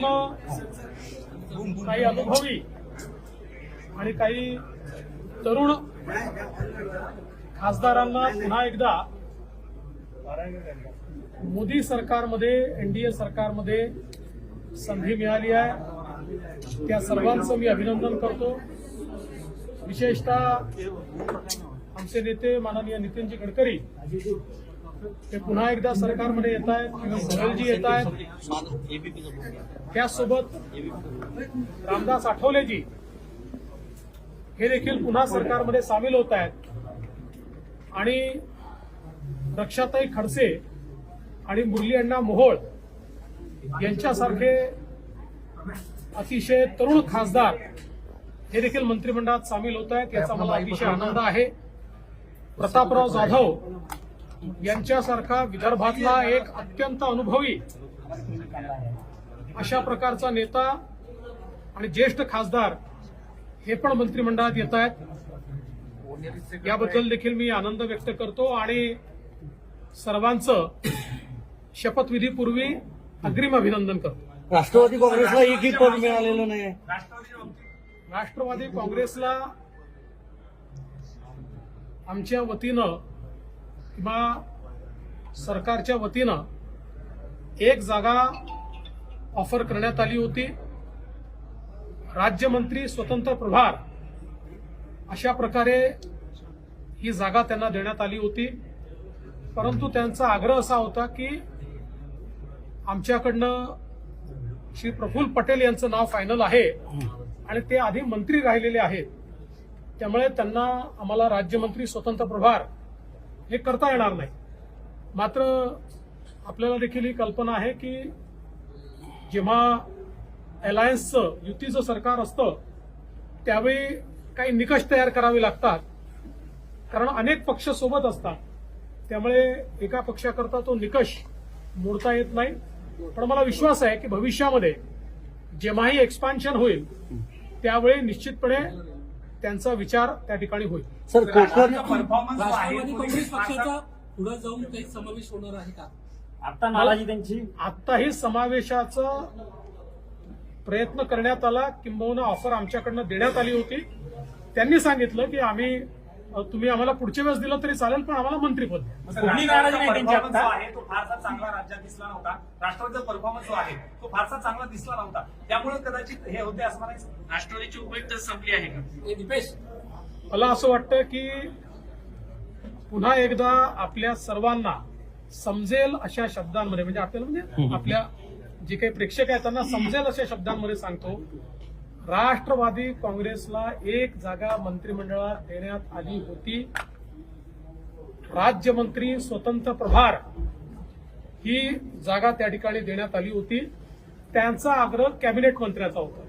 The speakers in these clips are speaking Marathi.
त्याच्यातनं काही अनुभवी आणि काही तरुण खासदारांना पुन्हा एकदा मोदी सरकारमध्ये एनडीए सरकारमध्ये संधी मिळाली आहे. त्या सर्वांचं मी अभिनंदन करतो. विशेषतः आमचे नेते माननीय नितीनजी गडकरी ते पुन्हा एकदा सरकारमध्ये येत आहेत किंवा येत आहेत. त्यासोबत रामदास आठवलेजी हे देखील पुन्हा सरकारमध्ये सामील होत आहेत. आणि रक्षाताई खडसे आणि मुरली अण्णा मोहोळ यांच्यासारखे अतिशय तरुण खासदार हे देखील मंत्रिमंडळात सामील होत आहेत याचा मला अतिशय आनंद आहे. प्रतापराव जाधव यांच्यासारखा विदर्भातला एक अत्यंत अनुभवी अशा प्रकारचा नेता आणि ज्येष्ठ खासदार हे पण मंत्रिमंडळात येत आहेत. याबद्दल देखील मी आनंद व्यक्त करतो आणि सर्वांचं शपथविधीपूर्वी अग्रिम अभिनंदन करतो. राष्ट्रवादी काँग्रेसला एकही पद मिळालेलं नाही. राष्ट्रवादी काँग्रेसला आमच्या वतीनं किंवा सरकारच्या वतीनं एक जागा ऑफर करण्यात आली होती. राज्यमंत्री स्वतंत्र प्रभार अशा प्रकारे ही जागा त्यांना देण्यात आली होती. परंतु त्यांचा आग्रह असा होता की आमच्याकडनं श्री प्रफुल्ल पटेल यांचं नाव फायनल आहे आणि ते आधी मंत्री राहिलेले आहेत. त्यामुळे त्यांना आम्हाला राज्यमंत्री स्वतंत्र प्रभार हे करता येणार नाही. मात्र आपल्याला देखील ही कल्पना आहे की जेव्हा अलायन्सचं युतीचं सरकार असतं त्यावेळी काही निकष तयार करावे लागतात. कारण अनेक पक्ष सोबत असतात. त्यामुळे एका पक्षाकरता तो निकष मोडता येत नाही. पण मला विश्वास आहे की भविष्यामध्ये जेव्हाही एक्सपान्शन होईल त्यावेळी निश्चितपणे त्यांचा विचार त्या ठिकाणी होईल. सर कोकण परफॉर्मन्स राष्ट्रवादी काँग्रेस पक्षाचा पुढे जाऊन काही समावेश होणार आहे का? आता नाराजी त्यांची? आत्ताही समावेशाचा प्रयत्न करण्यात आला. किंबहुना ऑफर आमच्याकडनं देण्यात आली होती. त्यांनी सांगितलं की आम्ही तुम्ही आम्हाला पुढच्या वेळेस दिलं तरी चालेल पण आम्हाला मंत्रीपद फारसा चांगला राज्यात दिसला नव्हता. राष्ट्रवादीचा परफॉर्मन्स जो आहे तो फारसा चांगला दिसला नव्हता. त्यामुळे कदाचित हे होते असं म्हणायचं. राष्ट्रवादीची उपयुक्त संपली आहे का? हे दीपेश. मला असं वाटतं की पुन्हा एकदा आपल्या सर्वांना समजेल अशा शब्दांमध्ये म्हणजे आपल्याला म्हणजे आपल्या जे काही प्रेक्षक आहेत त्यांना समजेल अशा शब्दांमध्ये सांगतो. राष्ट्रवादी काँग्रेसला एक जागा मंत्रिमंडळात देण्यात आली होती. राज्यमंत्री स्वतंत्र प्रभार ही जागा त्या ठिकाणी देण्यात आली होती. त्यांचा आग्रह कॅबिनेट मंत्र्याचा होता.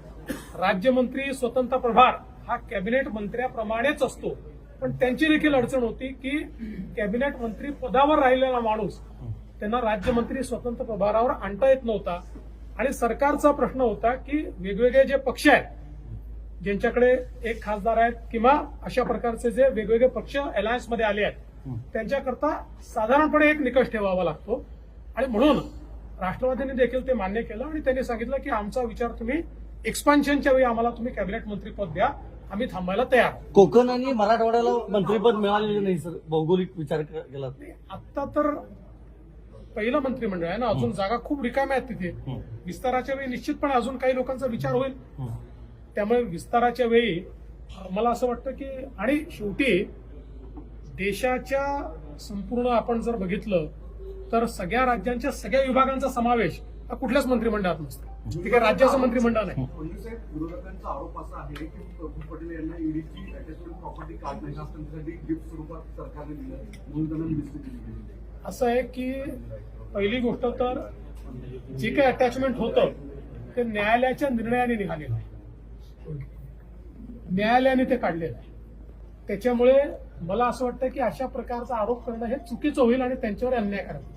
राज्यमंत्री स्वतंत्र प्रभार हा कॅबिनेट मंत्र्याप्रमाणेच असतो. पण त्यांची देखील अडचण होती की कॅबिनेट मंत्री पदावर राहिलेला माणूस त्यांना राज्यमंत्री स्वतंत्र प्रभारावर आणता येत नव्हता. आणि सरकारचा प्रश्न होता की वेगवेगळे जे पक्ष आहेत ज्यांच्याकडे एक खासदार आहेत किंवा अशा प्रकारचे जे वेगवेगळे पक्ष अलायन्समध्ये आले आहेत त्यांच्याकरता साधारणपणे एक निकष ठेवावा लागतो आणि म्हणून राष्ट्रवादीने देखील ते मान्य केलं आणि त्यांनी सांगितलं की आमचा विचार तुम्ही एक्सपान्शनच्या वेळी आम्हाला तुम्ही कॅबिनेट मंत्रीपद द्या आम्ही थांबायला तयार. कोकण आणि मराठवाड्याला मंत्रीपद मिळालेलं नाही सर भौगोलिक विचार केला. आत्ता तर पहिलं मंत्रिमंडळ आहे ना अजून जागा खूप रिकाम्या आहेत तिथे. विस्ताराच्या वेळी निश्चितपणे अजून काही लोकांचा विचार होईल. त्यामुळे विस्ताराच्या वेळी मला असं वाटतं की आणि शेवटी देशाच्या संपूर्ण आपण जर बघितलं तर सगळ्या राज्यांच्या सगळ्या विभागांचा समावेश हा कुठल्याच मंत्रिमंडळात नसतो. ठीक आहे राज्याचं मंत्रिमंडळ नाही. विरोधकांचा आरोप असा आहे की पटेल यांना ईडीची प्रॉपर्टी कार्ड नाही सरकारने दिलं म्हणून त्यांना दिली असं आहे की पहिली गोष्ट तर जे काही अटॅचमेंट होतं ते न्यायालयाच्या निर्णयाने निघालेलं आहे. न्यायालयाने ते काढलेलं आहे. त्याच्यामुळे मला असं वाटतं की अशा प्रकारचा आरोप करणं हे चुकीचं होईल आणि त्यांच्यावर अन्याय करावा.